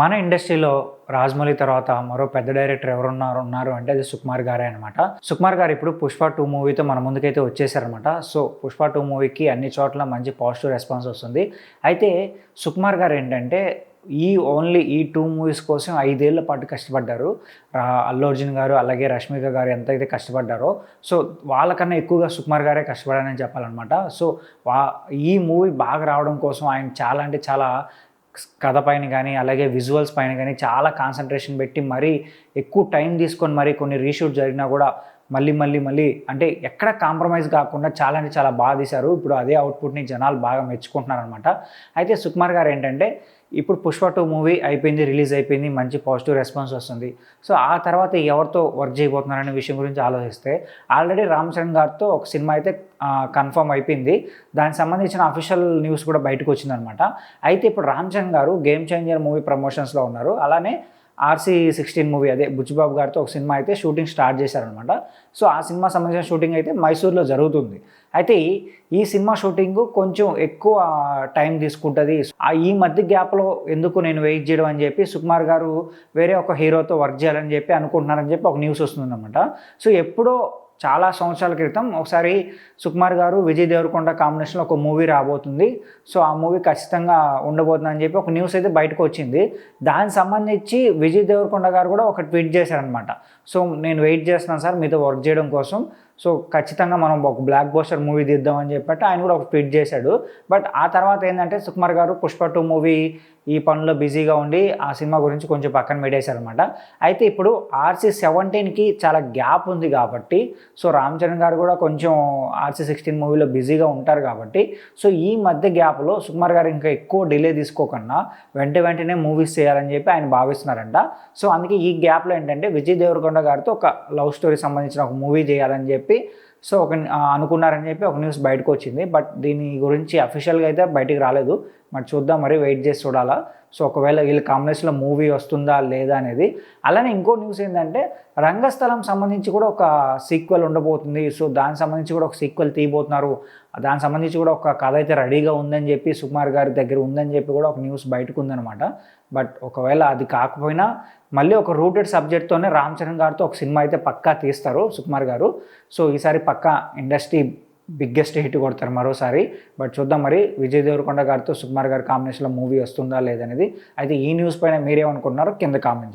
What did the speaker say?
మన ఇండస్ట్రీలో రాజమౌళి తర్వాత మరో పెద్ద డైరెక్టర్ ఎవరున్నారు ఉన్నారు అంటే అది సుకుమార్ గారే అనమాట సుకుమార్ గారు ఇప్పుడు పుష్ప టూ మూవీతో మన ముందుకైతే వచ్చేసారనమాట సో పుష్ప టూ మూవీకి అన్ని చోట్ల మంచి పాజిటివ్ రెస్పాన్స్ వస్తుంది. అయితే సుకుమార్ గారు ఏంటంటే ఈ ఓన్లీ ఈ టూ మూవీస్ కోసం ఐదేళ్ళ పాటు కష్టపడ్డారు. అల్లు అర్జున్ గారు అలాగే రష్మిక గారు ఎంతైతే కష్టపడ్డారో సో వాళ్ళకన్నా ఎక్కువగా సుకుమార్ గారే కష్టపడారని చెప్పాలన్నమాట. సో వా ఈ మూవీ బాగా రావడం కోసం ఆయన చాలా అంటే చాలా కథ పైన కానీ అలాగే విజువల్స్ పైన కానీ చాలా కాన్సన్ట్రేషన్ పెట్టి మరీ ఎక్కువ టైం తీసుకొని మరీ కొన్ని రీషూట్ జరిగినా కూడా మళ్ళీ మళ్ళీ మళ్ళీ అంటే ఎక్కడ కాంప్రమైజ్ కాకుండా చాలా అంటే చాలా బాగా తీశారు. ఇప్పుడు అదే అవుట్పుట్ని జనాలు బాగా మెచ్చుకుంటున్నారు అనమాట అయితే సుకుమార్ గారు ఏంటంటే ఇప్పుడు పుష్ప టూ మూవీ అయిపోయింది రిలీజ్ అయిపోయింది మంచి పాజిటివ్ రెస్పాన్స్ వస్తుంది. సో ఆ తర్వాత ఎవరితో వర్క్ చేయబోతున్నారనే విషయం గురించి ఆలోచిస్తే ఆల్రెడీ రామ్ చరణ్ గారితో ఒక సినిమా అయితే కన్ఫర్మ్ అయిపోయింది. దానికి సంబంధించిన అఫీషియల్ న్యూస్ కూడా బయటకు వచ్చిందనమాట అయితే ఇప్పుడు రామ్ చరణ్ గారు గేమ్ చేంజర్ మూవీ ప్రమోషన్స్లో ఉన్నారు. అలానే ఆర్సీ సిక్స్టీన్ మూవీ అదే బుచ్చిబాబు గారితో ఒక సినిమా అయితే షూటింగ్ స్టార్ట్ చేశారనమాట సో ఆ సినిమా సంబంధించిన షూటింగ్ అయితే మైసూర్లో జరుగుతుంది. అయితే ఈ- ఈ సినిమా షూటింగ్ కొంచెం ఎక్కువ టైం తీసుకుంటుంది. ఆ ఈ మధ్య గ్యాప్లో ఎందుకు నేను వెయిట్ చేయడం అని చెప్పి సుకుమార్ గారు వేరే ఒక హీరోతో వర్క్ చేయాలని చెప్పి అనుకుంటున్నారని చెప్పి ఒక న్యూస్ వస్తుందన్నమాట. సో ఎప్పుడో చాలా సంవత్సరాల క్రితం ఒకసారి సుకుమార్ గారు విజయ్ దేవరకొండ కాంబినేషన్లో ఒక మూవీ రాబోతుంది. సో ఆ మూవీ ఖచ్చితంగా ఉండబోతుందని చెప్పి ఒక న్యూస్ అయితే బయటకు వచ్చింది. దానికి సంబంధించి విజయ్ దేవరకొండ గారు కూడా ఒక ట్వీట్ చేశారనమాట సో నేను వెయిట్ చేస్తున్నాను సార్ మీతో వర్క్ చేయడం కోసం. సో ఖచ్చితంగా మనం ఒక బ్లాక్ బోస్టర్ మూవీ తీద్దామని చెప్పి ఆయన కూడా ఒక ట్వీట్ చేశాడు. బట్ ఆ తర్వాత ఏంటంటే సుకుమార్ గారు పుష్ప టూ మూవీ ఈ పనిలో బిజీగా ఉండి ఆ సినిమా గురించి కొంచెం పక్కన పెట్టేశారనమాట అయితే ఇప్పుడు ఆర్సీ సెవెంటీన్కి చాలా గ్యాప్ ఉంది కాబట్టి సో రామ్ చరణ్ గారు కూడా కొంచెం ఆర్సీ సిక్స్టీన్ మూవీలో బిజీగా ఉంటారు కాబట్టి సో ఈ మధ్య గ్యాప్లో సుకుమార్ గారు ఇంకా ఎక్కువ డిలే తీసుకోకుండా వెంట వెంటనే మూవీస్ చేయాలని చెప్పి ఆయన భావిస్తున్నారంట. సో అందుకే ఈ గ్యాప్లో ఏంటంటే విజయ్ దేవరకొండ గారితో ఒక లవ్ స్టోరీ సంబంధించిన ఒక మూవీ చేయాలని చెప్పి చెప్పి సో ఒక అనుకున్నారని చెప్పి ఒక న్యూస్ బయటకు వచ్చింది బట్ దీని గురించి అఫీషియల్గా అయితే బయటికి రాలేదు. మరి చూద్దాం మరి వెయిట్ చేసి చూడాలా. సో ఒకవేళ వీళ్ళ కాంబినేషన్లో మూవీ వస్తుందా లేదా అనేది. అలానే ఇంకో న్యూస్ ఏంటంటే రంగస్థలం సంబంధించి కూడా ఒక సీక్వెల్ ఉండబోతుంది. సో దానికి సంబంధించి కూడా ఒక సీక్వెల్ తీయబోతున్నారు. దానికి సంబంధించి కూడా ఒక కథ అయితే రెడీగా ఉందని చెప్పి సుకుమార్ గారి దగ్గర ఉందని చెప్పి కూడా ఒక న్యూస్ బయటకు ఉందన్నమాట. బట్ ఒకవేళ అది కాకపోయినా మళ్ళీ ఒక రూటెడ్ సబ్జెక్ట్తోనే రామ్ చరణ్ గారితో ఒక సినిమా అయితే పక్కా తీస్తారు సుకుమార్ గారు. సో ఈసారి పక్కా ఇండస్ట్రీ బిగ్గెస్ట్ హిట్ కొడతారు మరోసారి. బట్ చూద్దాం మరి విజయ్ దేవరకొండ గారితో సుకుమార్ గారి కాంబినేషన్లో మూవీ వస్తుందా లేదనేది. అయితే ఈ న్యూస్ పైన మీరేమనుకుంటున్నారో కింద కామెంట్ చేయండి.